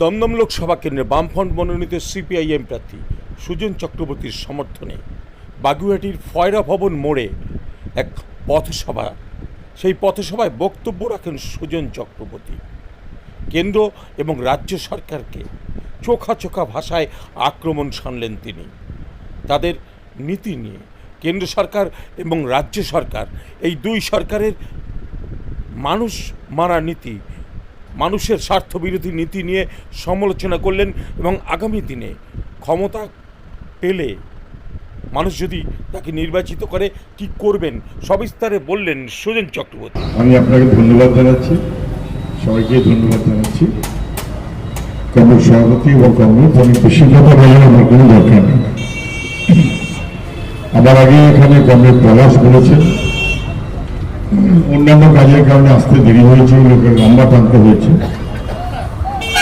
দমদম লোকসভা কেন্দ্রে বামফ্রন্ট মনোনীত সিপিআইএম প্রার্থী সুজন চক্রবর্তীর সমর্থনে বাগুইহাটির ফয়রা ভবন মোড়ে এক পথসভা। সেই পথসভায় বক্তব্য রাখেন সুজন চক্রবর্তী। কেন্দ্র এবং রাজ্য সরকারকে চোখা চোখা ভাষায় আক্রমণ শানলেন তিনি। তাদের নীতি নিয়ে কেন্দ্র সরকার এবং রাজ্য সরকার, এই দুই সরকারের মানুষ মারা নীতি মানুষের স্বার্থবিরোধী নীতি নিয়ে সমালোচনা করলেন এবং আগামী দিনে ক্ষমতা পেলে মানুষ যদি তাকে নির্বাচিত করে, কি করবেন? সবিস্তারে বললেন সুজন চক্রবর্তী। আমি আপনাকে ধন্যবাদ জানাচ্ছি। সবাইকে ধন্যবাদ জানাচ্ছি। কংগ্রেস সভাপতি এবং কংগ্রেস আমি বেশি কথা বলার আমার কোনো দরকার নেই। আমার আগে এখানে কংগ্রেস পলাশ বলেছেন। অন্যান্য কাজের কারণে আসতে দেরি হয়েছে লোকের লম্বা টানতে হয়েছে।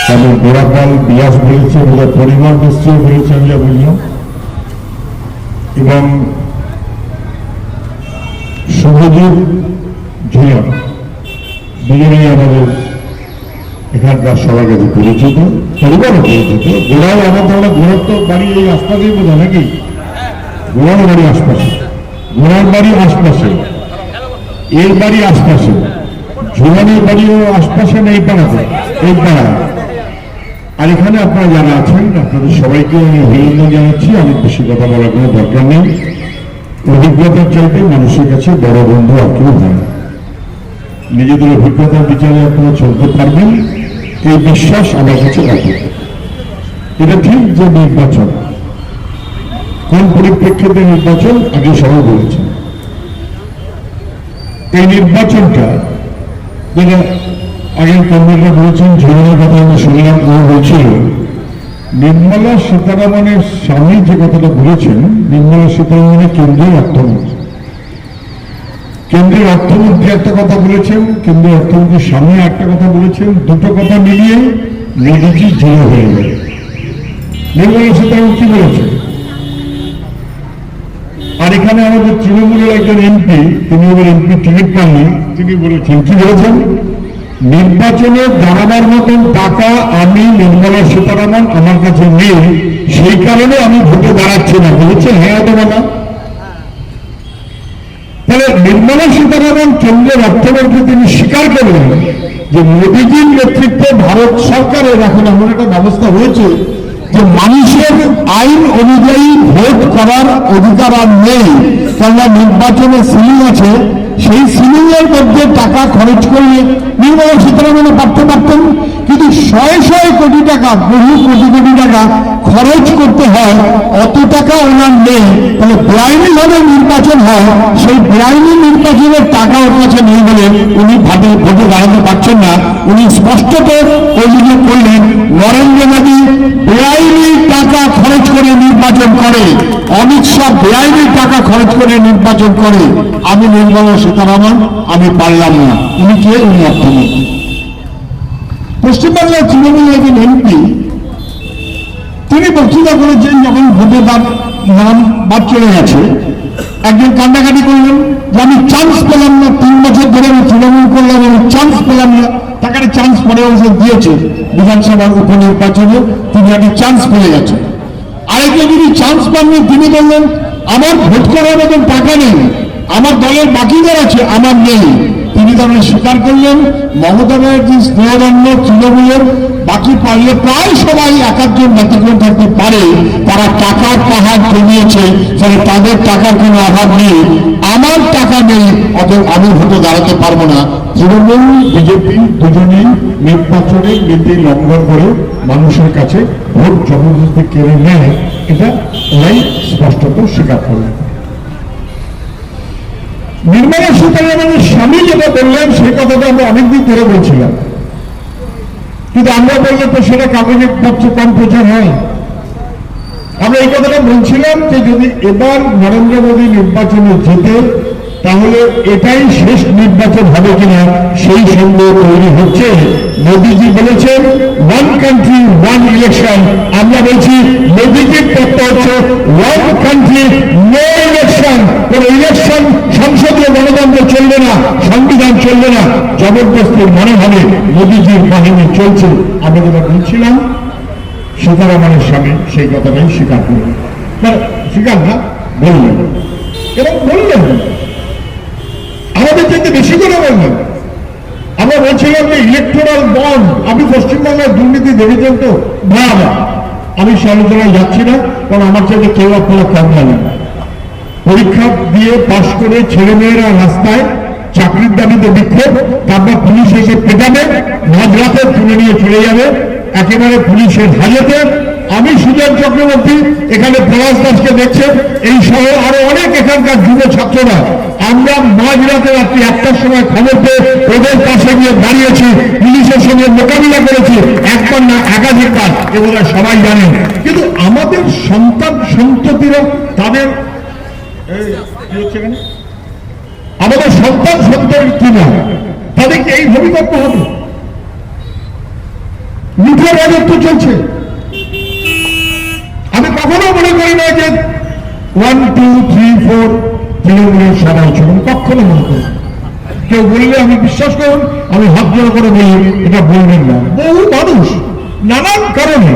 তাদের গোড়াপাল বিয়াস বলেছে বোধহয় পরিবার নিশ্চয় বলেছে আমি যা বুঝলাম এবং শুভজিৎ ঝুঁয়া দুজনেই আমাদের এখানকার সবার কাছে পরিচিত, পরিবারও পরিচিত। গোড়াও আমার ধারণা গোড়ার তো বাড়ি এই আশপাশেই হয় নাকি? গোড়ার বাড়ি আশপাশে। গোড়ার বাড়ি আশপাশে। এর বাড়ি আশপাশে। ঝুলানের বাড়িও আশপাশে নেই পাড়াতে, এই পাড়া আর এখানে আপনারা যারা আছেন, আপনাদের সবাইকে আমি অভিনন্দন জানাচ্ছি। অনেক বেশি কথা বলার কোনো দরকার নেই। অভিজ্ঞতার চাইতে মানুষের কাছে বড় বন্ধু আর কেউ হয় না নিজেদের অভিজ্ঞতার বিচারে আপনারা চলতে পারবেন। এই বিশ্বাস আমার কাছে রাখবে এটা ঠিক যে নির্বাচন। কোন পরিপ্রেক্ষিতে নির্বাচন, আগে সবাই বলেছেন এই নির্বাচনটা যেটা আগে কর্মীরা বলেছেন ঝুলনের কথা আমরা শুনলাম, ও নির্মলা সীতারামনের স্বামী যে কথাটা বলেছেন, নির্মলা সীতারামনের কেন্দ্রীয় অর্থমন্ত্রী। কেন্দ্রীয় অর্থমন্ত্রী একটা কথা বলেছেন কেন্দ্রীয় অর্থমন্ত্রীর সামনে একটা কথা বলেছেন, দুটো কথা মিলিয়ে মোদীজি জেলে হয়ে গেল নির্মলা সীতারামন কি বলেছেন? আর এখানে আমাদের তৃণমূলের একজন এমপি তিনি এবার এমপি টিকিট পাননি, তিনি বলেছেন, কি বলেছেন? নির্বাচনে দাঁড়াবার মতন টাকা আমি নির্মলা সীতারামন আমার কাছে নেই, সেই কারণে আমি ভোটে দাঁড়াচ্ছি না বলেছে হ্যাঁ অথবা না? তাহলে নির্মলা সীতারামন কেন্দ্রের অর্থমন্ত্রী তিনি স্বীকার করলেন যে মোদীজির নেতৃত্বে ভারত সরকারের এখন এমন একটা ব্যবস্থা হয়েছে যে মানুষের আইন অনুযায়ী ভোট করার অধিকার আর নেই, কেননা নির্বাচনে সিলিং আছে, সেই সিলিং এর মধ্যে টাকা খরচ করলে নির্মলা সীতারামনে পারতে পারতেন কিন্তু শয়ে শয়ে কোটি টাকা, বহু কোটি কোটি টাকা খরচ করতে হয়। অত টাকা ওনার নেই। তাহলে বেআইনি ভাবে নির্বাচন হয়। সেই বেআইনি নির্বাচনের টাকা ওর কাছে নেই বলে উনি ভাবে, ভোটে দাঁড়াতে পারছেন না। উনি স্পষ্টত অভিযোগ করলেন, নরেন্দ্র মোদী বেআইনি টাকা খরচ করে নির্বাচন করে। অমিত শাহ বেআইনি টাকা খরচ করে নির্বাচন করে। আমি নির্মলা সীতারামন, আমি পারলাম না। উনি কে? উনি অর্থমন্ত্রী পশ্চিমবাংলার তৃণমূলের একজন এমপি, তিনি বক্তৃতা করেছেন যখন ভোটে তার নাম বাদ চলে গেছে। একজন কান্নাকাটি করলেন যে, আমি চান্স পেলাম না, তিন বছর ধরে আমি তৃণমূল করলাম, আমি চান্স পেলাম না। তাকে একটা চান্স পরে অবশ্য দিয়েছে বিধানসভার উপনির্বাচনে, তিনি একটা চান্স পেয়ে গেছেন। আরেকজন যদি চান্স পাননি, তিনি বললেন, আমার ভোট করার মতন টাকা নেই, আমার দলের বাকি আছে, আমার নেই। তিনি তাহলে স্বীকার করলেন, মমতা ব্যানার্জি স্নেহদণ্ড তৃণমূলের বাকি পারলে প্রায় সবাই এক একজন ব্যতিক্রম থাকতে পারে। তারা টাকার পাহাড় কমিয়েছে, ফলে তাদের টাকার কোনো অভাব নেই। আমার টাকা নেই, অতএব আমি ভোটে দাঁড়াতে পারব না। তৃণমূল, বিজেপি দুজনেই নির্বাচনের নীতি লঙ্ঘন করে মানুষের কাছে ভোট জবরদস্তি কেড়ে নেয়। এটা ওরাই স্পষ্টত স্বীকার করলেন। নির্মলা সীতারামনের স্বামী যেটা বললেন, সেই কথাটা আমরা অনেকদিন ধরে বলছিলাম। কিন্তু আমরা বললে তো সেটা কাগজে পত্র কম প্রচার হয়। আমরা এই কথাটা বলছিলাম যে যদি এবার নরেন্দ্র মোদী নির্বাচনে জিতে, তাহলে এটাই শেষ নির্বাচন হবে কিনা সেই সন্দেহ তৈরি হচ্ছে। মোদীজি বলেছেন ওয়ান কান্ট্রি ওয়ান ইলেকশন আমরা বলছি মোদীজির তত্ত্ব হচ্ছে ওয়ান কান্ট্রি নো ইলেকশন, কোন ইলেকশন সংসদীয় গণতন্ত্র চলবে না, সংবিধান চলবে না। জবরদস্তির মনে হবে মোদীজির বাহিনী চলছে। আমি যেটা বলছিলাম, সীতারামনের স্বামী সেই কথাটাই স্বীকার করলেন। স্বীকার না, বললেন। এবং বললেন আমাদের চাইতে বেশি করে বললেন। আমরা বলছিলাম যে ইলেকট্রাল বন্ড আমি পশ্চিমবাংলার দুর্নীতি দেখেছেন তো? ভয়াবহ আমি সে আলোচনায় যাচ্ছি না, কারণ আমার চাইতে কেউ আপনারা কম জানেন। পরীক্ষা দিয়ে পাশ করে ছেলেমেয়েরা রাস্তায় চাকরির দাবিতে বিক্ষোভ, তারপর পুলিশ এসে পেটাবে, মাঝরাতে তুলে নিয়ে চলে যাবে। একেবারে পুলিশের হাজতে। আমি সুজন চক্রবর্তী, এখানে পলাশ দাসকে দেখছেন, এই সহ আরও অনেক এখানকার যুব ছাত্ররা। আমরা মাঝরাতে রাত্রি একটার সময় খবর পেয়ে ওদের পাশে গিয়ে দাঁড়িয়েছি, পুলিশের সঙ্গে মোকাবিলা করেছি, একবার না একাধিকবার এগুলো সবাই জানেন। কিন্তু আমাদের সন্তান সন্ততিরা তাদের এই, কি হচ্ছে এখানে? আমাদের সন্তান সন্তান কিনা? তাদেরকে এই ভূমিকম্প হবে? লুঠের রাজত্ব চলছে। আমি কখনো মনে করি না যে ওয়ান টু থ্রি ফোর তৃণমূলের সবাই ছিল আমি কখনো মনে করি কেউ বললে আমি বিশ্বাস করুন, আমি হাত জোড় করে বলি, এটা বলবেন না। বহু মানুষ নানান কারণে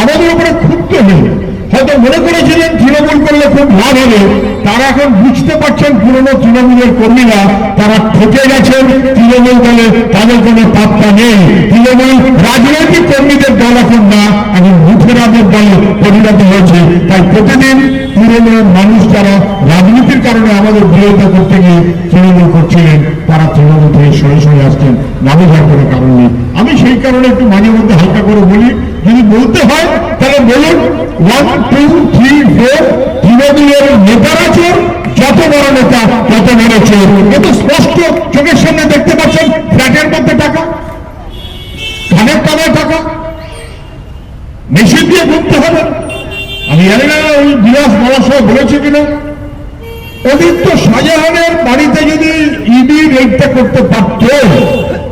আমাদের উপরে ক্ষুব্ধ হয়ে হয়তো মনে করেছিলেন তৃণমূল করলে খুব লাভ হবে। তারা এখন বুঝতে পারছেন পুরনো তৃণমূলের কর্মীরা, তারা ঠকে গেছেন, তৃণমূল দলে তাদের কোনো পাত্তা নেই। তৃণমূল রাজনৈতিক কর্মীদের দল এখন না, এখন মুখেরাদের দলে পরিণত হয়েছে। তাই প্রতিদিন তৃণমূলের মানুষ যারা রাজনীতির কারণে আমাদের বিরোধিতা করতে গিয়ে তৃণমূল করছিলেন, তারা তৃণমূল থেকে সরে সরে আসছেন, নামে যাওয়ার কোনো কারণ নেই। আমি সেই কারণে একটু মাঝে মধ্যে হালকা করে বলি, যদি বলতে হয়, তাহলে বলুন ওয়ান টু থ্রি ফোর তৃণমূলের নেতারা চোর যত বড় নেতা, তত বড় চোর। এত স্পষ্ট, চোখের সামনে দেখতে পাচ্ছেন, ফ্ল্যাটের মধ্যে টাকা ধানের টাকায় টাকা, মেশিন দিয়ে ঘুরতে হবে। আমি জানি না, ওই বিলাস বলার সময় বলেছে কিনা। ওদিন শাহজাহানের বাড়িতে যদি ইডি রেডটা করতে পারত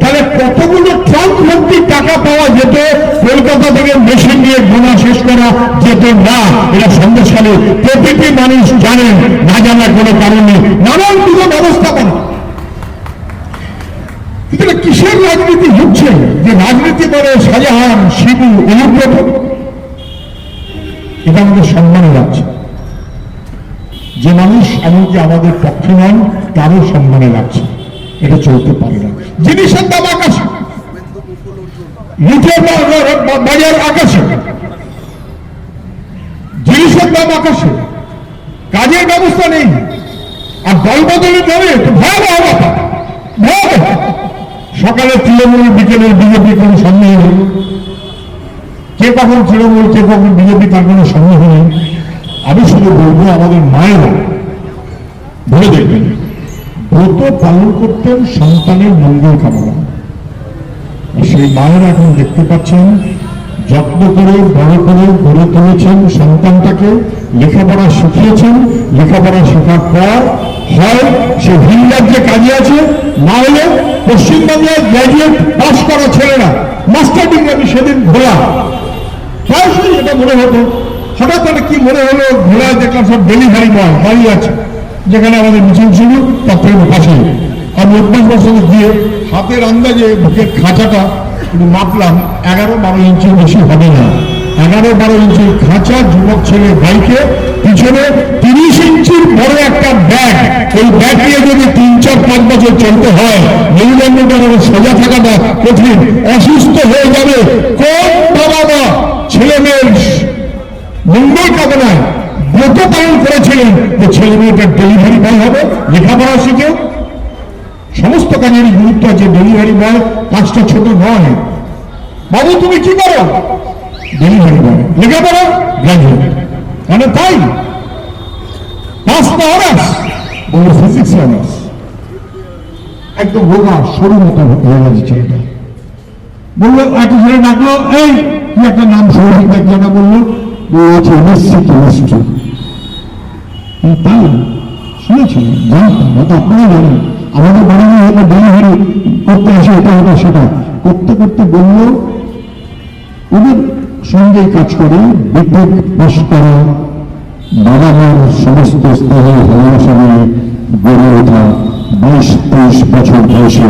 তাহলে কতগুলো ট্রাঙ্ক ভর্তি টাকা পাওয়া যেত? কলকাতা থেকে মেশিন দিয়ে গোনা শেষ করা যেত না। এটা সন্দেশকালে প্রতিটি মানুষ জানেন না জানার কোনো কারণ নানান কিছু ব্যবস্থাপনা কিন্তু কিসের রাজনীতি হচ্ছে? যে রাজনীতি করে শাহজাহান, শিবু, অনুব্রত, এটা আমাদের সম্মান লাগছে যে মানুষ এমনকি আমাদের পক্ষে নন, তারও সম্মানে লাগছে। এটা চলতে পারে না। জিনিসের দাম আকাশে বাজার আকাশে জিনিসের দাম আকাশে, কাজের ব্যবস্থা নেই, আর দল বদলের ধরে তো ভয়াবহ ভয়াবহ। সকালে তৃণমূল বিকেলের বিজেপি কোনো সন্দেহ নেই। কে কখন তৃণমূল, কে কখন বিজেপি, তার কোনো সন্দেহ নেই। আমি শুধু বলব, আমাদের মায়েরা বলে দেখবেন, ব্রত পালন করতেন সন্তানের মঙ্গল কামনা। সেই মায়েরা এখন দেখতে পাচ্ছেন, যত্ন করে, বড় করে গড়ে তুলেছেন সন্তানটাকে, লেখাপড়া শিখিয়েছেন, লেখাপড়া শেখার পর হয় সে ভিন রাজ্যে কাজে আছে, না হলে পশ্চিমবাংলায় গ্র্যাজুয়েট পাশ করা ছেলেরা মাস্টার ডিগ্রি আমি সেদিন ঘোরা প্রায়শই এটা মনে হতো হঠাৎ করে কি মনে হলো? ঘোড়ায় দেখলাম সব ডেলিভারি বয় দাঁড়িয়ে আছে। যেখানে আমাদের মিছিল ছিল, তার থেকে পাশে আমি অভ্যাস বছর গিয়ে হাতের আন্দাজে বুকের খাঁচাটা মাপলাম, এগারো বারো ইঞ্চি বেশি হবে না। এগারো বারো ইঞ্চির খাঁচা যুবক ছেলে বাইকে পিছনে তিরিশ ইঞ্চির বড় একটা ব্যাগ। এই ব্যাগ নিয়ে যদি তিন, চার, পাঁচ বছর চলতে হয়, মেরুদণ্ডটা সোজা থাকাটা কঠিন, অসুস্থ হয়ে যাবে, কোন বাবা মা? ছেলে মেয়ের মঙ্গল কামনায় ব্রত পালন করেছিলেন যে ছেলে মেয়েটার ডেলিভারি বয় হবে, লেখাপড়া শিখে। সমস্ত কাজেরই গুরুত্ব আছে ডেলিভারি বয় কাজটা ছোট নয় বাবু, তুমি কি করো? ডেলিভারি বয় লেখাপড়া গ্রাজুয়েট মানে তাই? না অনার্স বলল ফিজিক্স অনার্স একদম রোগা সরু মতো হয়ে গেছে ছেলেটা। বলল একটা ছেলে ডাকলো, এই কি একটা নাম সৌভিক একজনে বলল? বলছে এমএসসি কেমিস্ট্রি তাই শুনেছি জানতাম হয়তো আপনারা জানেন আমাদের বাড়ি হয়তো ডেলিভারি করতে আসে এটা ওটা সেটা করতে করতে বলল ওদের সঙ্গে কাজ করে বিদ্যুৎ পাস করা বাবা মার সমস্ত স্নেহ ভালোবাসা নিয়ে গড়ে ওঠা বাইশ তেইশ বছর বয়সে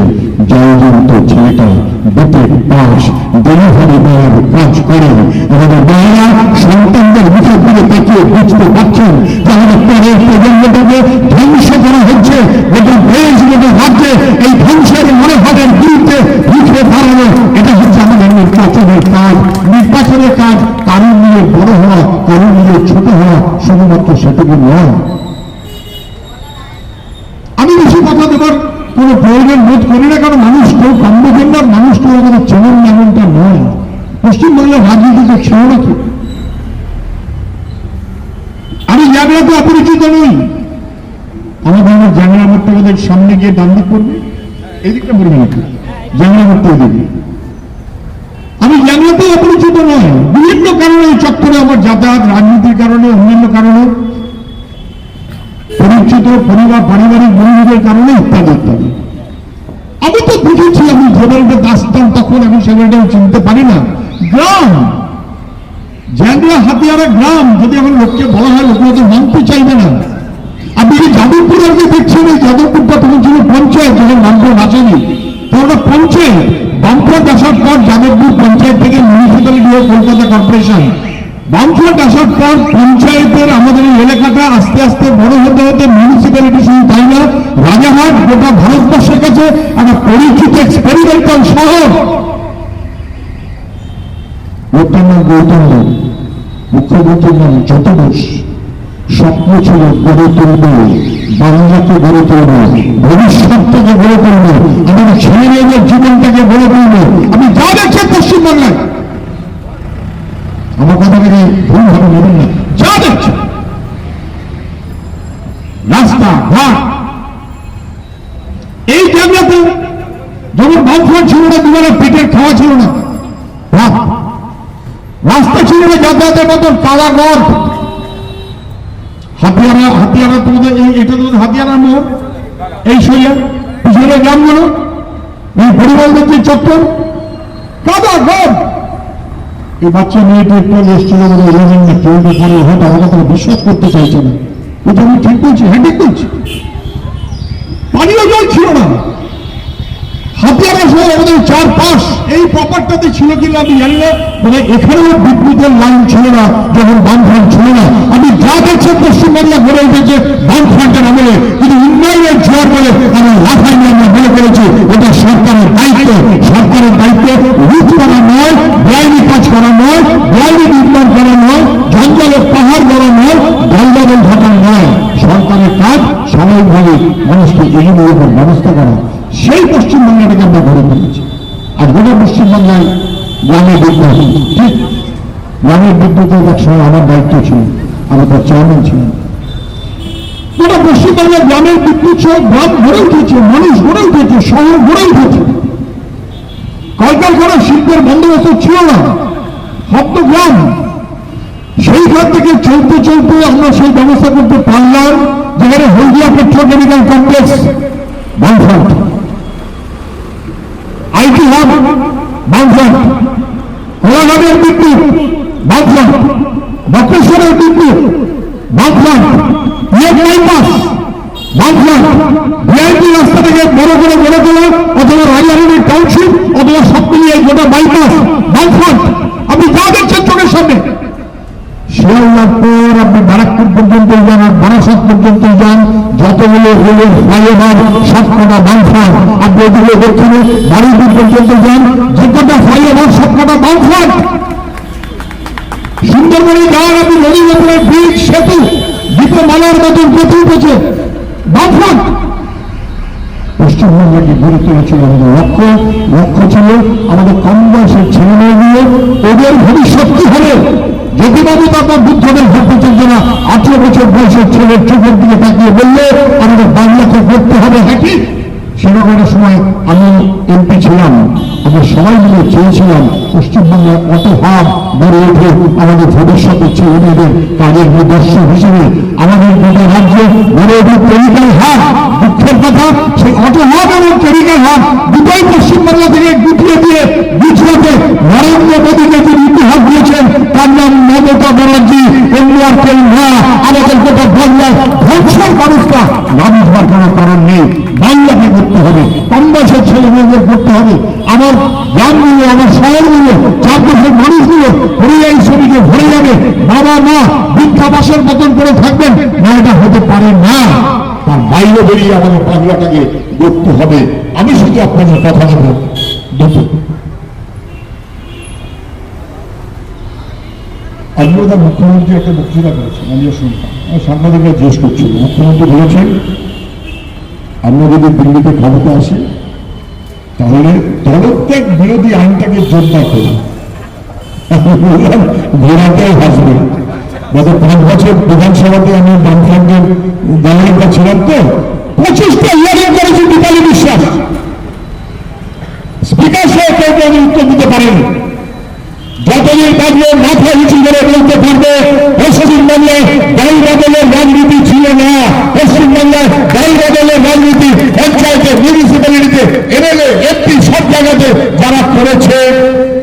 জয়জন্ত ছেলেটা বিটেক পাস ডেলিভারি বয়ের কাজ করেন আমাদের মায়েরা সন্তানদের মুখের দিকে তাকিয়ে বুঝতে পারছেন আমাদের পরের প্রজন্মটাকে ধ্বংস করা হচ্ছে গোটা দেশ গোটা রাজ্যে এই ধ্বংসের মনোভাবের বিরুদ্ধে রুখে দাঁড়ানো। এটা হচ্ছে আমাদের নির্বাচনের কাজ। নির্বাচনের কাজ কারণ নিয়ে বড় হওয়া কারণ নিয়ে ছোট হওয়া শুধুমাত্র সেটুকু নয় আমি বেশি কথা দেবার কোনো প্রয়োজন বোধ করি না কারণ মানুষ কেউ কাম্যজন্যার মানুষ কেউ আমাদের চেনেন না এমনটা নয়। পশ্চিমবাংলার রাজনীতিতে ছিল নাকি আমি জানলাতে অপরিচিত নই। আমাদের আমার জানলা মধ্যে সামনে গিয়ে ডান দিক করবে এদিকটা নাকি জানলা মধ্যে ওদিকে আমি জানলাতে অপরিচিত নয় বিভিন্ন কারণে এই চক্করে আমার যাতায়াত, রাজনীতির কারণে, অন্যান্য কারণে। পরিচিত পরিবার, পারিবারিক বন্ধুদের কারণে ইত্যাদি ইত্যাদি। তো বুঝেছি আমি যেভাবে আসতাম তখন আমি সেভাবেও চিনতে পারি না। গ্রাম! জ্যাংরা হাতিয়ারা গ্রাম, যদি এখন লোককে বলা হয় লোক হয়তো মানতে চাইবে না। আপনি কি যাদবপুর আগে দেখছেন এই যাদবপুরটা তখন ছিল পঞ্চায়েত, যখন বামফ্রন্ট আসেনি। তো ওটা পঞ্চায়েত। বামফ্রন্ট আসার পর যাদবপুর পঞ্চায়েত থেকে মিউনিসিপ্যালিটি হয়ে কলকাতা কর্পোরেশন বামফ্রন্ট আসার পর পঞ্চায়েতের আমাদের এই এলাকাটা আস্তে আস্তে বড় হতে হতে মিউনিসিপ্যালিটি শুধু তাই না। রাজারহাট গোটা ভারতবর্ষের কাছে একটা পরিচিত এক্সপেরিমেন্টাল শহর। গৌতম নাম যতদোষ স্বপ্ন ছিল গড়ে তুলব, বাংলাকে গড়ে তুলব, ভবিষ্যৎটাকে গড়ে তুলব ছেলে মেয়েদের জীবনটাকে গড়ে তুলব। আমি যা দেখছি পশ্চিমবাংলায় আমার কথাটাকে ভুলভাবে নেবেন না। যা দেখছি রাস্তা, ঘাট। এই জায়গাতে যখন বামফ্রন্ট ছিল না দুবারে পেটের খাওয়া ছিল না। রাস্তা ছিল না, যাতায়াতের মতন কালা গড় হাতিয়ারা হাতিয়ারা তোমাদের এটা তোমাদের হাতিয়ারা মোড়। এই সইয়া পিছনে গ্রামগুলো। এই যে চত্বর। কাদা গড় এই বাচ্চা মেয়েটি একটু এসেছিল আমাদের ইলেভেন না টুয়েলভে হয়তো আমাকে তারা বিশ্বাস করতে চাইছে না। এটা আমি ঠিক বলছি হ্যাঁ ঠিক বলছি। পানীয় জল ছিল না। হাতিয়ার আমাদের চার পাশ এই প্রপারটাতে ছিল কিনা আমি জানি না মানে এখানেও বিদ্যুতের লাইন ছিল না, যখন বামফ্রন্ট ছিল না। আমি যা দেখছেন পশ্চিমবাংলা গড়ে উঠেছে বামফ্রন্টের আমলে কিন্তু উন্নয়নের জোয়ার বলে আমরা লাফাই নিয়ে আমরা মনে করেছি এটা সরকারের দায়িত্ব। সরকারের দায়িত্ব রুট করা নয়, বেআইনি কাজ করা নয়, বেআইনি নির্মাণ করা নয়, জঞ্জালের পাহাড় করা নয় দলদল ঘটা নয়। সরকারের কাজ স্বাভাবিকভাবে মানুষকে এগিয়ে নিয়ে ব্যবস্থা করা। সেই পশ্চিমবাংলাটাকে আমরা গড়ে তুলেছি। আর গোটা পশ্চিমবাংলায় গ্রামে বিদ্যুৎ ঠিক গ্রামের বিদ্যুতের এক সময় আমার দায়িত্ব ছিল, আমি তার চেয়ারম্যান ছিলাম। গোটা পশ্চিমবাংলার গ্রামের বিদ্যুৎ সহ গ্রাম গড়ে উঠেছে মানুষ গড়ে উঠেছে শহর গড়ে উঠেছে কলকারখানা শিল্পের বন্দোবস্ত ছিল না শব্দ গ্রাম সেইখান থেকে চলতে চলতে আমরা সেই ব্যবস্থা করতে পারলাম, যেখানে হলদিয়া পেট্রোকেমিক্যাল কমপ্লেক্স বামফ্রন্ট আইটি হাব বামফ্রন্ট কোলাঘাটের বিদ্যুৎ বামফ্রন্ট বক্রেশ্বরের বিদ্যুৎ বামফ্রন্ট ইয়েট বাইপাস বামফ্রন্ট ভিআইপি রাস্তা থেকে বড় করে গড়ে তোলা অথবা রাজারানীর টাউনশিপ অথবা সব মিলিয়ে গোটা বাইপাস বামফ্রন্ট আপনি যা দেখছেন চোখের সামনে। শিয়ালদার পর, আপনি ব্যারাকপুর সুন্দরবনে যান, আপনি নদীর ব্রিজ সেতু দীপমালার মতন গতি উঠেছে বামফ্রন্ট পশ্চিমবঙ্গকে গড়ে তুলেছিল আমাদের লক্ষ্য লক্ষ্য ছিল আমাদের কম বয়সের ছেলে মেয়েগুলো ওদের ভবিষ্যৎ কি হবে? জ্যোতিবাবু তারপর বুদ্ধদের ভাবতে চাইছে না, আঠেরো বছর বয়সের ছেলের চোখের দিকে তাকিয়ে বললে, আমাদের বাংলাকে করতে হবে। হ্যাঁ সেরকম সময় আমি এমপি ছিলাম। আমরা সবাই মিলে চেয়েছিলাম, পশ্চিমবঙ্গের অটো হাব গড়ে ওঠে আমাদের ভবিষ্যতের ছেলে মেয়েদের কাজের নিদর্শন হিসেবে। আমাদের গোটা রাজ্যে গড়ে ওঠা কেমিক্যাল দুঃখের কথা, সেই অটো এবং কেমিক্যাল হাব দুটোই পশ্চিমবাংলা থেকে গুটিয়ে দিয়ে গুজরাটে নরেন্দ্র মোদীকে যে ইতিহাস দিয়েছেন, তার নাম মমতা ব্যানার্জি এমনি আর আমাদের গোটা বাংলায় ধ্বংসের মানুষটা নাম হওয়ার কোনো কারণ নেই। বাংলাকে করতে হবে কম বয়সের ছেলে মেয়েদের করতে হবে। আমার গ্রামগুলো আমার শহরগুলো চারপাশের মানুষগুলো পরিযায়ী শ্রমিকে ভরে যাবে বাবা মা বৃদ্ধাবাসের মতন করে থাকবেন। এটা হতে পারে না। তার বাইরে বেরিয়ে আমাদের বাংলাটাকে করতে হবে। আমি শুধু আপনাদের কথা দেবো দুটো। আজকে মুখ্যমন্ত্রী একটা বক্তৃতা করেছেন, আমিও শুনতাম। সাংবাদিকরা জিজ্ঞেস করছিল, মুখ্যমন্ত্রী বলেছেন, আমরা যদি দিল্লিতে ক্ষমতা আসি, তাহলে দলত্যাগ বিরোধী আইনটাকে জোরদার করি ঘোড়াটাই হাসবে। গত পাঁচ বছর বিধানসভাতে আমি বামফ্রন্টের দলের ছিলাম তো, পঁচিশটা ইয়ারিং করেছি দীপালি বিশ্বাস। স্পিকার সহ কেউ আমি উত্তর দিতে পারেনি। যতদিন বাজবে মাথা উঁচু করে বলতে পারবে পশ্চিমবঙ্গে দল বদলের রাজনীতি ছিল না। পশ্চিমবঙ্গে দল বদলের রাজনীতি পঞ্চায়েতে মিউনিসিপ্যালিটিতে এমএলএ এমপি সব জায়গাতে যারা করেছে।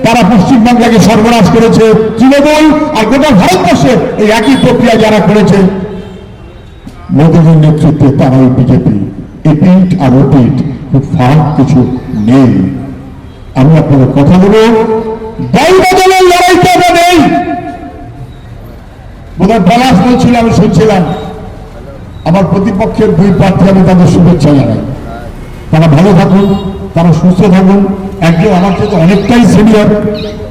তারা পশ্চিমবাংলাকে সর্বনাশ করেছে তৃণমূল আর গোটা ভারতবর্ষে এই একই প্রক্রিয়া যারা করেছে। মোদীজির নেতৃত্বে তারাই বিজেপি এপিট আর ওপিট খুব ফারাক কিছু নেই। আমি আপনাদের কথা দেবো দল বদলের লড়াইটা আমরা নেই। বোধহয় পলাশ বলছিল আমি শুনছিলাম। আমার প্রতিপক্ষের দুই প্রার্থী, আমি তাদের শুভেচ্ছা জানাই। তারা ভালো থাকুন, তারা সুস্থ থাকুন। একজন আমার থেকে অনেকটাই সিনিয়র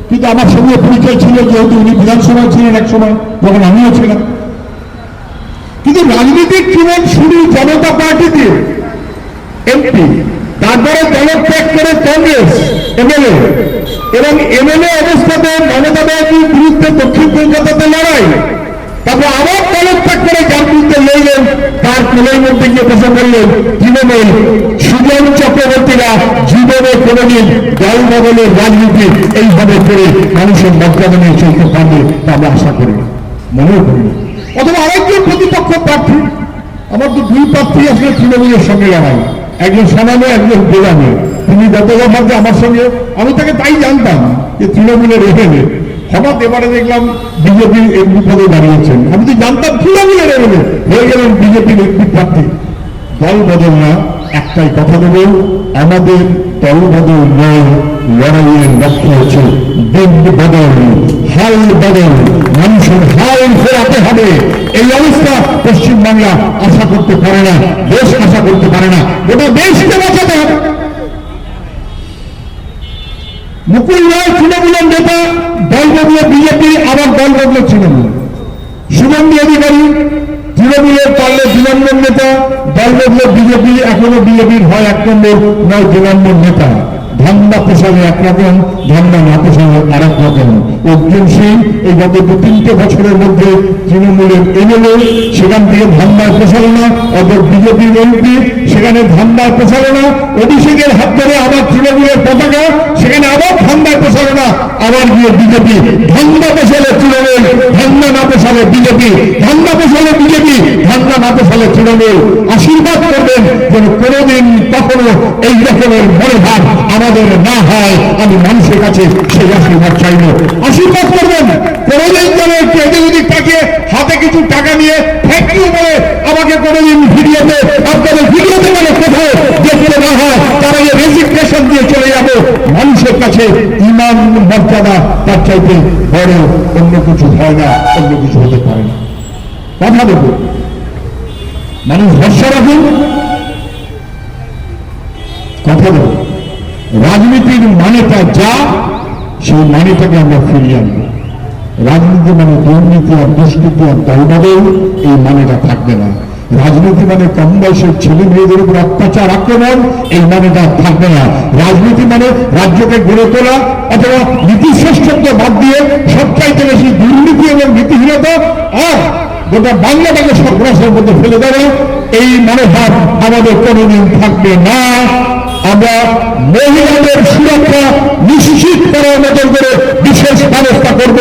কিন্তু আমার সঙ্গে পরিচয় ছিল যেহেতু উনি বিধানসভায় ছিলেন এক সময় যখন আমিও ছিলাম। কিন্তু রাজনীতির জীবন শুরু জনতা পার্টি দিয়ে এমপি তারপরে দলত্যাগ করে কংগ্রেস, এমএলএ। এবং এমএলএ অবস্থাতে মমতা ব্যানার্জির বিরুদ্ধে দক্ষিণ কলকাতাতে লড়াই। তারপর আবার দলত্যাগ করে যার বিরুদ্ধে লড়লেন তার কোলের মধ্যে গিয়ে বসে বললেন তৃণমূল সুজন চক্রবর্তীরা জীবনে কোনোদিন দল বদলের রাজনীতি এইভাবে করে মানুষের মর্যাদা নিয়ে চলতে পারবে তা আমরা আশা করি না। মনেও করি অথবা আরেকজন প্রতিপক্ষ প্রার্থী, আমার তো দুই প্রার্থী আসলে তৃণমূলের সঙ্গে লড়াই। একজন সামান্য, একজন গোলামে। তিনি যত আমার সঙ্গে, আমি তাকে তাই জানতাম যে তৃণমূলের এমএলএ হঠাৎ এবারে দেখলাম বিজেপির এমপি পদে দাঁড়িয়েছেন আমি তো জানতাম হয়ে গেলেন বিজেপির এমপি প্রার্থী দল বদল না, একটাই কথা দেবো আমাদের দল বদল নয়, লড়াইয়ের লক্ষ্য হচ্ছে বদল, হাল বদল, মানুষের হাল ফেরাতে হবে। এই অবস্থা পশ্চিমবাংলা আশা করতে পারে না, দেশ আশা করতে পারে না, গোটা দেশকে বাঁচাতে হবে। মুকুল রায় তৃণমূলের নেতা দল বদলে বিজেপি আবার দল বদলে তৃণমূল। শুভেন্দু অধিকারী তৃণমূলের পারলে দু নেতা দল বদলে বিজেপি এখনও বিজেপির হয় এক নম্বর, নয় নম্বর নেতা। ধান্দা পোষালে একরকম ধান্দা না পোষালে আর এক রকম অর্জুন সিং এই গত দু তিনটে বছরের মধ্যে তৃণমূলের এমএলএ, সেখান থেকে পোষালো না অর্থাৎ বিজেপির এমপি, সেখানে পোষালো না অভিষেকের হাত ধরে আবার তৃণমূলের পতাকা, সেখানে আবার পোষালো না আবার গিয়ে বিজেপি। ধান্দা পোষালে তৃণমূল ধান্দা না পোষালে বিজেপি। ধান্দা পোষালে বিজেপি ধান্দা না পোষালে তৃণমূল। আশীর্বাদ করবেন যেন কোনোদিন কখনো এই রকমের মনোভাব আমাদের না হয়, আমি মানুষের কাছে সেই আশীর্বাদ চাইব আশীর্বাদ করবেন। কোনোদিন যেন এদিক ওদিক তাকে হাতে কিছু টাকা নিয়ে ইউ বলে আমাকে কোনোদিন ভিডিওতে, আপনাদের ভিডিওতে বলে কোথাও দেখতে না হয়, তারা যে রেজিগনেশন দিয়ে চলে যাব। মানুষের কাছে ইমান মর্যাদা তার চাইতে বড় অন্য কিছু হয় না, অন্য কিছু হতে পারে না। কথা দেব মানুষ ভরসা রাখুন। কথা দেব রাজনীতির মানেটা যা, সেই মানেটাকে আমরা ফিরিয়ে আনব। রাজনীতি মানে দুর্নীতি আর দুষ্কৃতি আর দলবদল এই মানেটা থাকবে না। রাজনীতি মানে কম বয়সের ছেলে মেয়েদের উপর অত্যাচার, আক্রমণ, এই মানেটা থাকবে না। রাজনীতি মানে রাজ্যকে গড়ে তোলা অথবা নীতি শ্রেষ্ঠত্ব বাদ দিয়ে সবচাইতে বেশি দুর্নীতি এবং নীতিহীনতা আর গোটা বাংলাটাকে সন্ত্রাসের মধ্যে ফেলে দেওয়া, এই মনোভাব আমাদের কোনোদিন থাকবে না। আমরা মহিলাদের সুরক্ষা নিশ্চিত করার মতন করে বিশেষ ব্যবস্থা করব।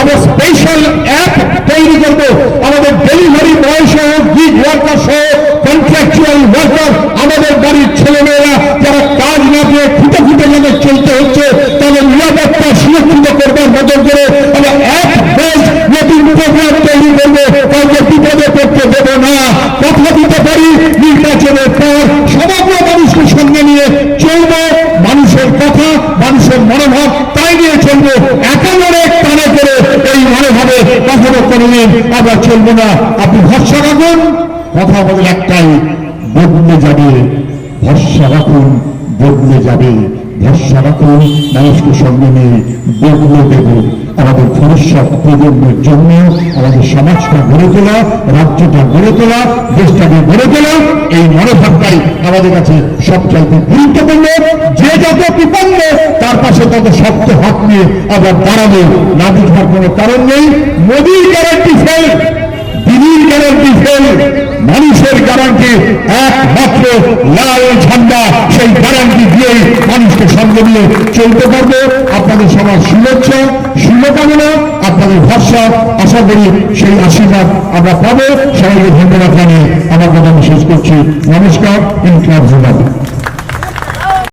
আমরা স্পেশাল অ্যাপ তৈরি করব। আমাদের ডেলিভারি বয় সহ গিগ ওয়ার্কার সহ কন্ট্রাকচুয়াল ওয়ার্কার আমাদের বাড়ির ছেলেমেয়েরা যারা কাজ না পেয়ে খুঁটে খুঁটে যাদের চলতে হচ্ছে তাদের নিরাপত্তা সুরক্ষিত করবার মতন করে আমরা অ্যাপ বেস নতুন প্রোগ্রাম তৈরি করব কাউকে বিপদে পড়তে দেব না কথা দিতে পারি নির্বাচনের পর সমগ্র মানুষকে সঙ্গে নিয়ে চলবো আমরা চলবো না আপনি ভরসা রাখুন কথা আমাদের একটাই বদলে যাবে ভরসা রাখুন বদলে যাবে ভরসা রাখুন মানুষকে সঙ্গে নিয়ে দেব। আমাদের ভবিষ্যৎ প্রজন্মের জন্য আমাদের সমাজটা গড়ে তোলা, রাজ্যটা গড়ে তোলা, দেশটাকে গড়ে তোলা, এই মনোভাবটাই আমাদের কাছে সবচাইতে গুরুত্বপূর্ণ। যে যত বিপন্ন, তার পাশে তত শক্ত হাত নিয়ে আবার দাঁড়াবে না বুঝবার কোনো কারণ নেই। মোদীর গ্যারান্টি ফেল দিদির গ্যারান্টি ফেল মানুষের গ্যারান্টি একমাত্র লাল ঝান্ডা, সেই গ্যারান্টি দিয়েই মানুষকে সঙ্গে নিয়ে চলতে পারবে। আপনাদের সবার শুভেচ্ছা, শুভকামনা, আপনাদের ভরসা, আশা করি সেই আশীর্বাদ আমরা পাবো। সবাইকে ধন্যবাদ জানিয়ে আমার কথা শেষ করছি। নমস্কার জিন্দাবাদ